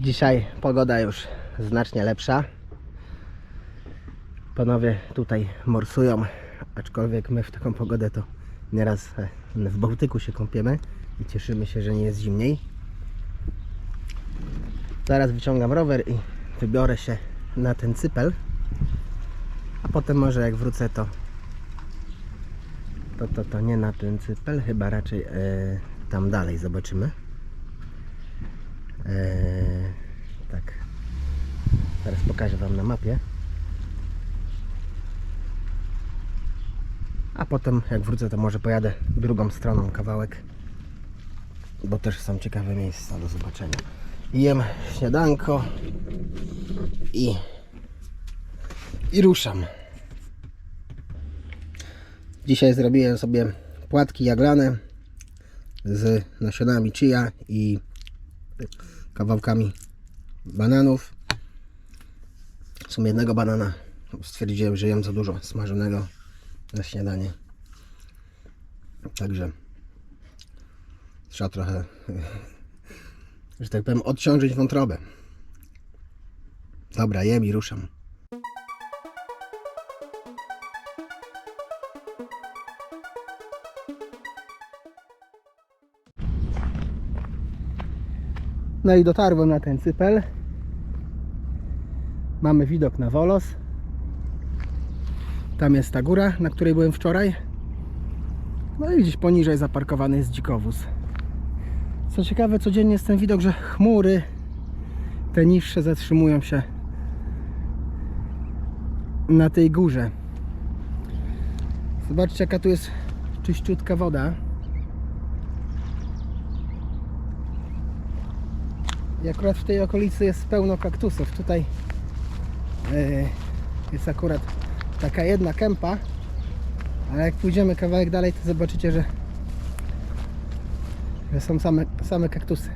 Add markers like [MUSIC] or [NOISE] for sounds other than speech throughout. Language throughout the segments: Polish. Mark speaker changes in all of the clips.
Speaker 1: Dzisiaj pogoda już znacznie lepsza. Panowie tutaj morsują, aczkolwiek my w taką pogodę to nieraz e, w Bałtyku się kąpiemy i cieszymy się, że nie jest zimniej. Zaraz wyciągam rower i wybiorę się na ten cypel. A potem może jak wrócę to to, to, to nie na ten cypel, chyba raczej e, tam dalej zobaczymy. E, tak. Teraz pokażę Wam na mapie. A potem jak wrócę to może pojadę drugą stroną kawałek. Bo też są ciekawe miejsca do zobaczenia. Jem śniadanko i, i ruszam. Dzisiaj zrobiłem sobie płatki jaglane z nasionami chia i kawałkami bananów. W sumie jednego banana stwierdziłem, że jem za dużo smażonego na śniadanie. Także trzeba trochę, [LAUGHS] że tak powiem, odciążyć wątrobę. Dobra, jem i ruszam. No i dotarłem na ten cypel. Mamy widok na Wolos. Tam jest ta góra, na której byłem wczoraj. No i gdzieś poniżej zaparkowany jest dzikowóz. Co ciekawe, codziennie jest ten widok, że chmury te niższe zatrzymują się na tej górze. Zobaczcie, jaka tu jest czyściutka woda. I akurat w tej okolicy jest pełno kaktusów. Tutaj yy, jest akurat taka jedna kępa, ale jak pójdziemy kawałek dalej, to zobaczycie, że, że są same, same kaktusy.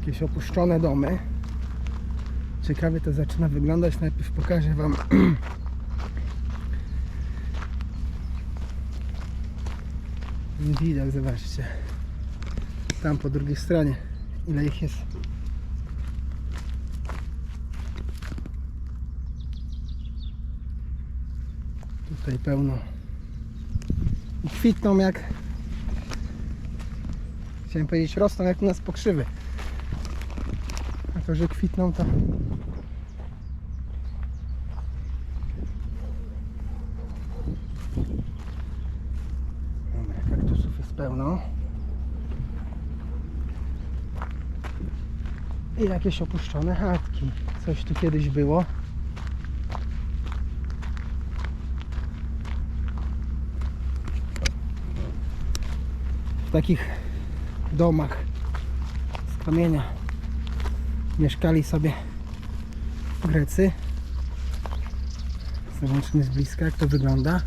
Speaker 1: Jakieś opuszczone domy. Ciekawie to zaczyna wyglądać. Najpierw pokażę Wam [CLEARS THROAT] widok, zobaczcie. Tam po drugiej stronie, ile ich jest. Tutaj pełno. I kwitną jak. Chciałem powiedzieć, rosną jak u nas pokrzywy. A to, że kwitną, to. Dobra, kaktusów jest pełno. I jakieś opuszczone chatki. Coś tu kiedyś było. W takich domach z kamienia mieszkali sobie Grecy. Zobaczmy z bliska jak to wygląda.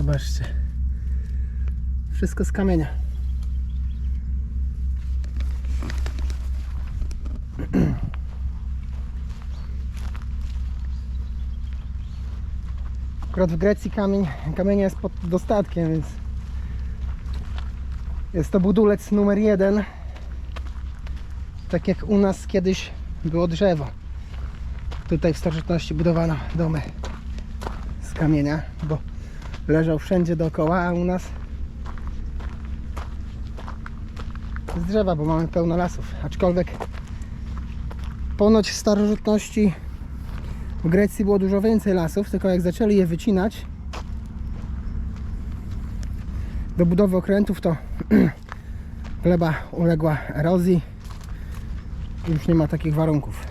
Speaker 1: Zobaczcie. Wszystko z kamienia. [CLEARS THROAT] Akurat w Grecji kamień, kamienia jest pod dostatkiem, więc jest to budulec numer jeden. Tak jak u nas kiedyś było drzewo. Tutaj w starożytności budowano domy z kamienia, bo leżał wszędzie dookoła, a u nas z drzewa, bo mamy pełno lasów. Aczkolwiek ponoć w starożytności w Grecji było dużo więcej lasów, tylko jak zaczęli je wycinać do budowy okrętów, to [CLEARS THROAT] gleba uległa erozji i już nie ma takich warunków.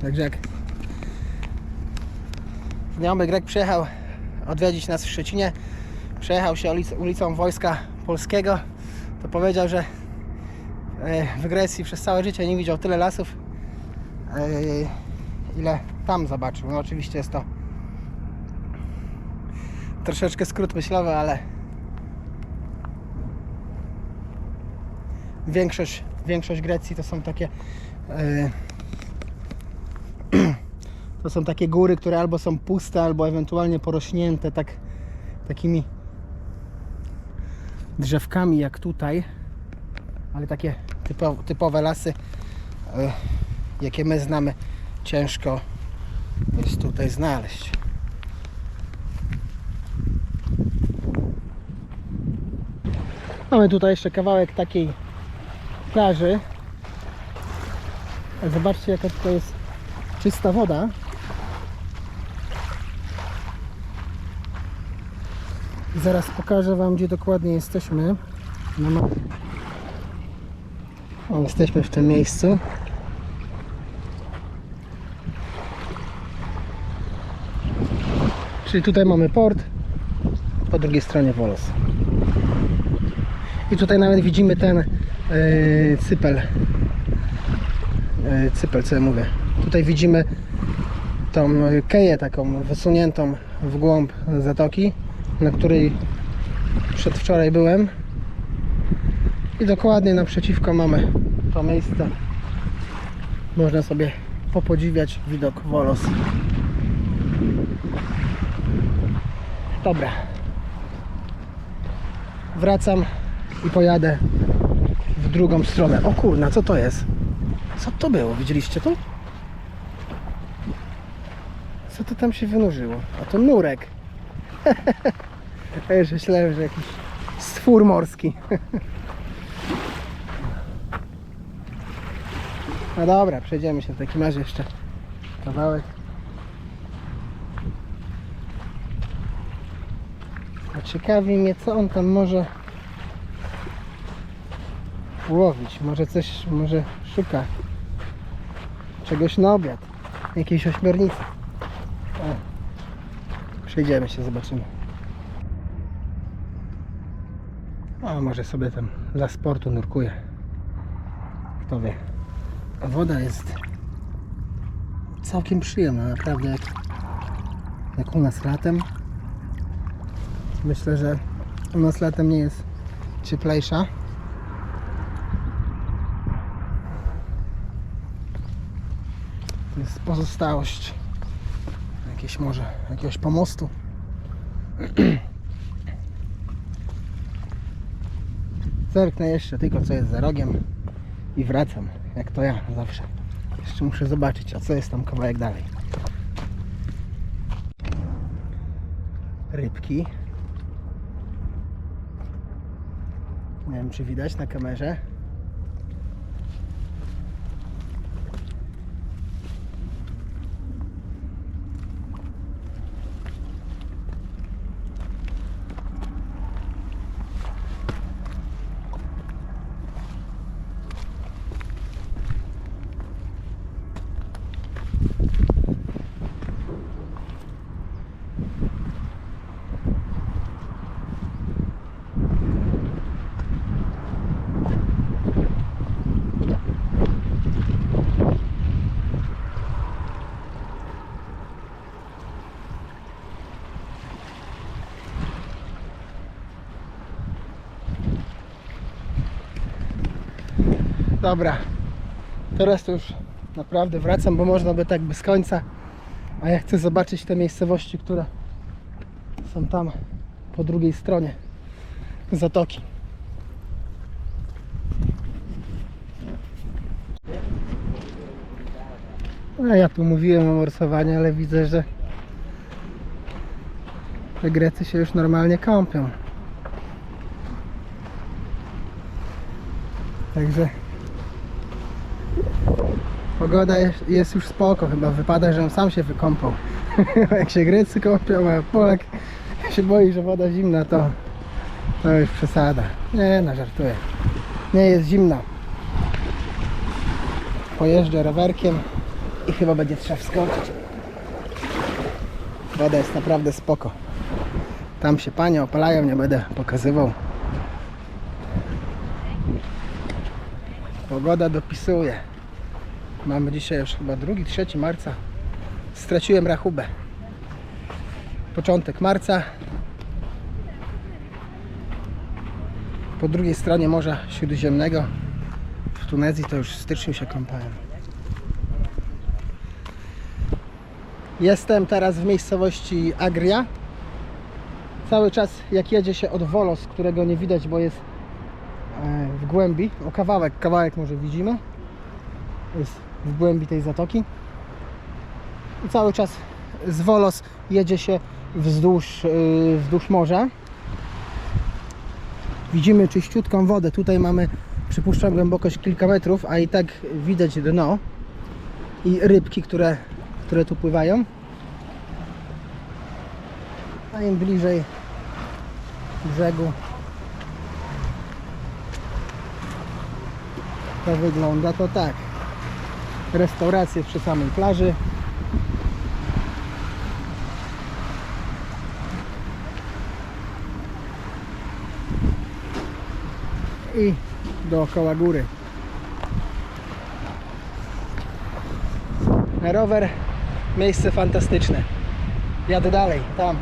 Speaker 1: Także jak znajomy Grek przyjechał odwiedzić nas w Szczecinie, przejechał się ulic- ulicą Wojska Polskiego, to powiedział, że e, w Grecji przez całe życie nie widział tyle lasów, e, ile tam zobaczył. No oczywiście jest to troszeczkę skrót myślowy, ale większość, większość Grecji to są takie e, To są takie góry, które albo są puste, albo ewentualnie porośnięte tak, takimi drzewkami jak tutaj. Ale takie typo, typowe lasy, e, jakie my znamy, ciężko jest tutaj znaleźć. Mamy tutaj jeszcze kawałek takiej plaży. Zobaczcie jaka tutaj jest czysta woda. I zaraz pokażę Wam gdzie dokładnie jesteśmy. O, jesteśmy w tym miejscu. Czyli tutaj mamy port, po drugiej stronie Wolos. I tutaj nawet widzimy ten e, cypel. E, cypel, co ja mówię. Tutaj widzimy tą keję taką wysuniętą w głąb zatoki, na której przedwczoraj byłem. I dokładnie naprzeciwko mamy to miejsce. Można sobie popodziwiać widok Wolos. Dobra. Wracam i pojadę w drugą stronę. O kurna, co to jest? Co to było? Widzieliście to? Co to tam się wynurzyło? A to nurek. [LAUGHS] Ja już myślałem, że jakiś stwór morski. No dobra, przejdziemy się w takim razie jeszcze kawałek. A ciekawi mnie, co on tam może łowić. Może coś, może szuka czegoś na obiad. Jakiejś ośmiornicy. O. Przejdziemy się, zobaczymy. A może sobie tam dla sportu nurkuje. Kto wie. Woda jest całkiem przyjemna, naprawdę jak, jak u nas latem. Myślę, że u nas latem nie jest cieplejsza. To jest pozostałość jakieś może jakiegoś pomostu. [CLEARS THROAT] Zerknę jeszcze tylko co jest za rogiem i wracam, jak to ja zawsze. Jeszcze muszę zobaczyć, a co jest tam kawałek dalej. Rybki. Nie wiem, czy widać na kamerze. Dobra, teraz to już naprawdę wracam, bo można by tak bez końca. A ja chcę zobaczyć te miejscowości, które są tam po drugiej stronie zatoki. A ja tu mówiłem o morsowaniu, ale widzę, że że Grecy się już normalnie kąpią. Także Pogoda jest, jest już spoko, chyba wypada, żebym sam się wykąpał. [LAUGHS] Jak się Grecy kąpią, a Polak się boi, że woda zimna, to, to już przesada. Nie, no żartuję. Nie jest zimna. Pojeżdżę rowerkiem i chyba będzie trzeba wskoczyć. Woda jest naprawdę spoko. Tam się panie opalają, nie będę pokazywał. Pogoda dopisuje. Mamy dzisiaj już chyba 2-3 marca. Straciłem rachubę. Początek marca. Po drugiej stronie Morza Śródziemnego w Tunezji to już w styczniu się kąpałem. Jestem teraz w miejscowości Agria. Cały czas jak jedzie się od Wolos, którego nie widać, bo jest e, w głębi, o kawałek, kawałek może widzimy. Jest w głębi tej zatoki. I cały czas z Wolos jedzie się wzdłuż, yy, wzdłuż morza. Widzimy czyściutką wodę. Tutaj mamy, przypuszczam, głębokość kilka metrów, a i tak widać dno i rybki, które, które tu pływają. A im bliżej brzegu to wygląda to tak. Restauracje przy samej plaży. I dookoła góry. Na rower miejsce fantastyczne. Jadę dalej, tam.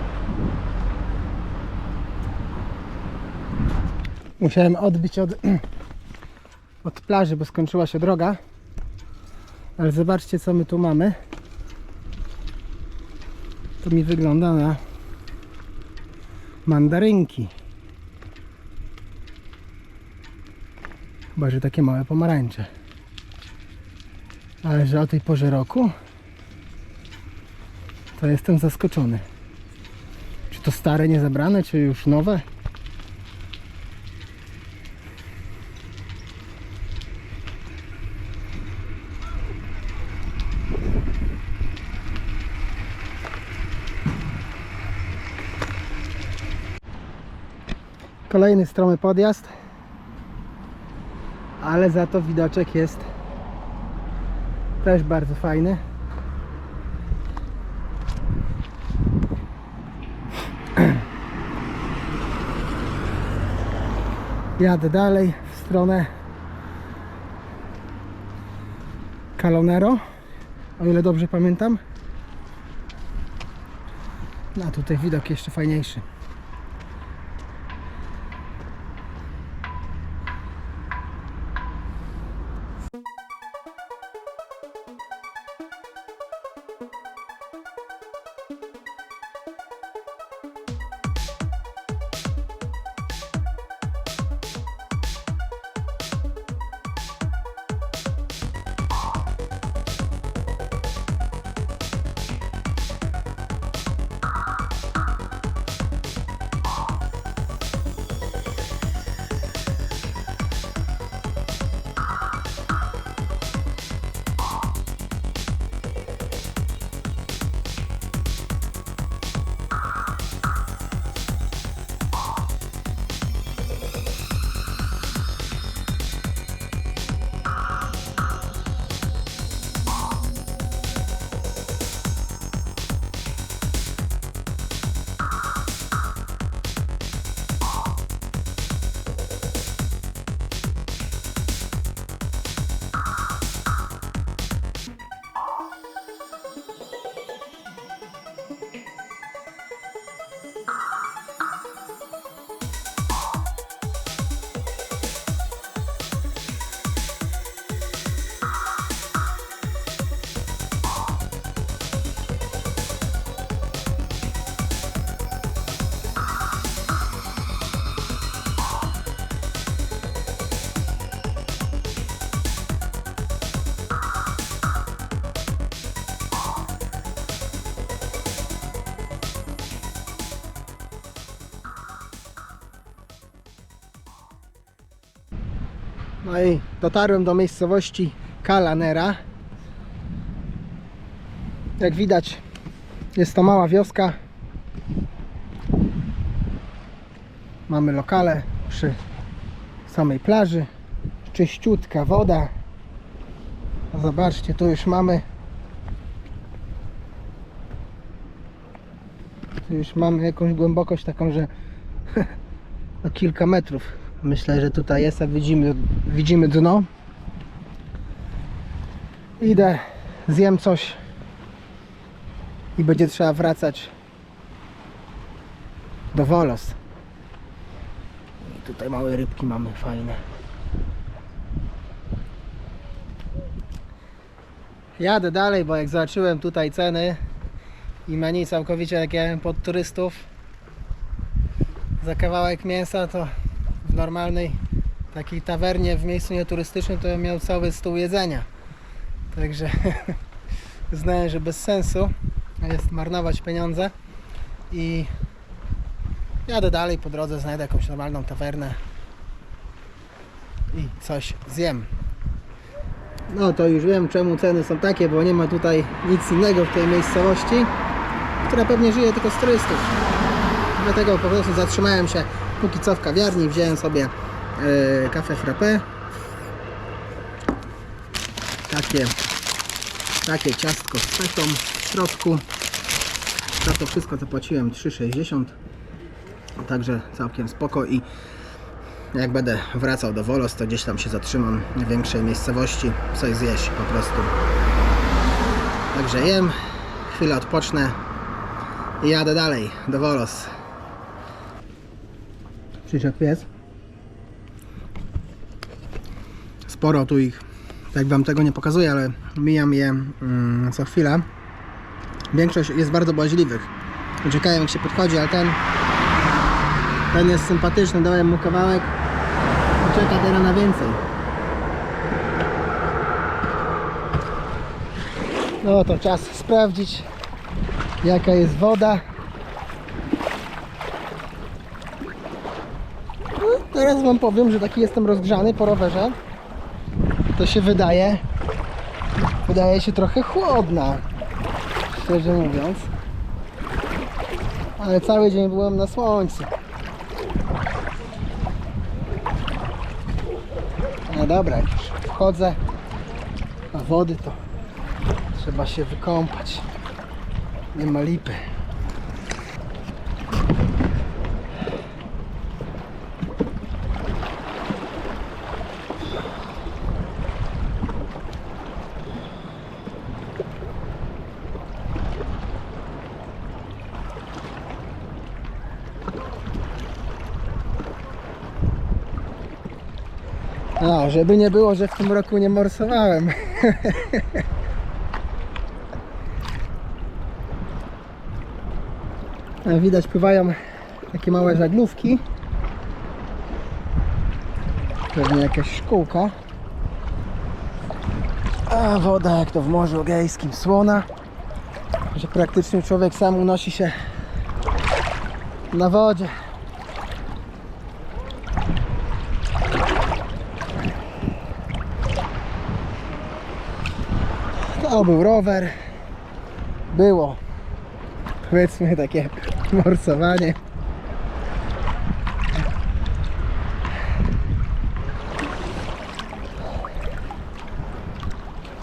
Speaker 1: Musiałem odbić od, [CLEARS THROAT] od plaży, bo skończyła się droga. Ale zobaczcie co my tu mamy. To mi wygląda na mandarynki. Chyba, że takie małe pomarańcze. Ale że o tej porze roku to jestem zaskoczony. Czy to stare, niezabrane, czy już nowe? Kolejny stromy podjazd, ale za to widoczek jest też bardzo fajny. [CLEARS THROAT] Jadę dalej w stronę Calonero, o ile dobrze pamiętam. No a tutaj widok jeszcze fajniejszy. No i dotarłem do miejscowości Kalanera. Jak widać, jest to mała wioska. Mamy lokale przy samej plaży. Czyściutka woda. Zobaczcie, tu już mamy. Tu już mamy jakąś głębokość taką, że [LAUGHS] o kilka metrów. Myślę, że tutaj jest, a widzimy, widzimy dno. Idę, zjem coś i będzie trzeba wracać do Wolos. I tutaj małe rybki mamy fajne. Jadę dalej, bo jak zobaczyłem tutaj ceny i menu całkowicie takie pod turystów. Za kawałek mięsa to w normalnej takiej tawernie w miejscu nieturystycznym to miał cały stół jedzenia. Także [LAUGHS] uznałem, że bez sensu jest marnować pieniądze i jadę dalej po drodze, znajdę jakąś normalną tawernę i coś zjem. No to już wiem czemu ceny są takie, bo nie ma tutaj nic innego w tej miejscowości, która pewnie żyje tylko z turystów. Dlatego po prostu zatrzymałem się póki co w kawiarni, wziąłem sobie e, kawę frappé. Takie, takie ciastko z fetą w środku. Za to wszystko zapłaciłem 3,60 Także całkiem spoko i jak będę wracał do Wolos, to gdzieś tam się zatrzymam w większej miejscowości, coś zjeść po prostu. Także jem, chwilę odpocznę i jadę dalej do Wolos. Przyczep jest. Sporo tu ich, tak wam tego nie pokazuję, ale mijam je mm, co chwilę. Większość jest bardzo boźliwych. Czekają jak się podchodzi, ale ten ten jest sympatyczny, dałem mu kawałek i czeka teraz na więcej. No to czas sprawdzić jaka jest woda. No, teraz wam powiem, że taki jestem rozgrzany po rowerze. To się wydaje wydaje się trochę chłodna. Szczerze mówiąc. Ale cały dzień byłem na słońcu. No dobra, jak już wchodzę na wody, to trzeba się wykąpać. Nie ma lipy. Żeby nie było, że w tym roku nie morsowałem. Widać pływają takie małe żaglówki. Pewnie jakaś szkółka. A woda jak to w Morzu Egejskim słona. Że praktycznie człowiek sam unosi się na wodzie. To był rower. Było powiedzmy takie morsowanie.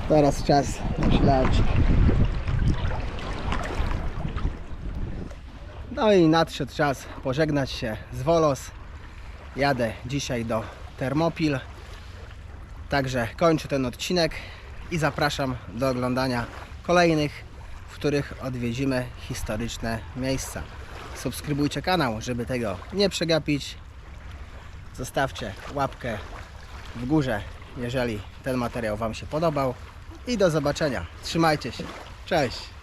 Speaker 1: Teraz czas na śladź. No i nadszedł czas pożegnać się z Wolos. Jadę dzisiaj do Termopil. Także kończę ten odcinek i zapraszam do oglądania kolejnych, w których odwiedzimy historyczne miejsca. Subskrybujcie kanał, żeby tego nie przegapić. Zostawcie łapkę w górze, jeżeli ten materiał Wam się podobał. I do zobaczenia. Trzymajcie się. Cześć.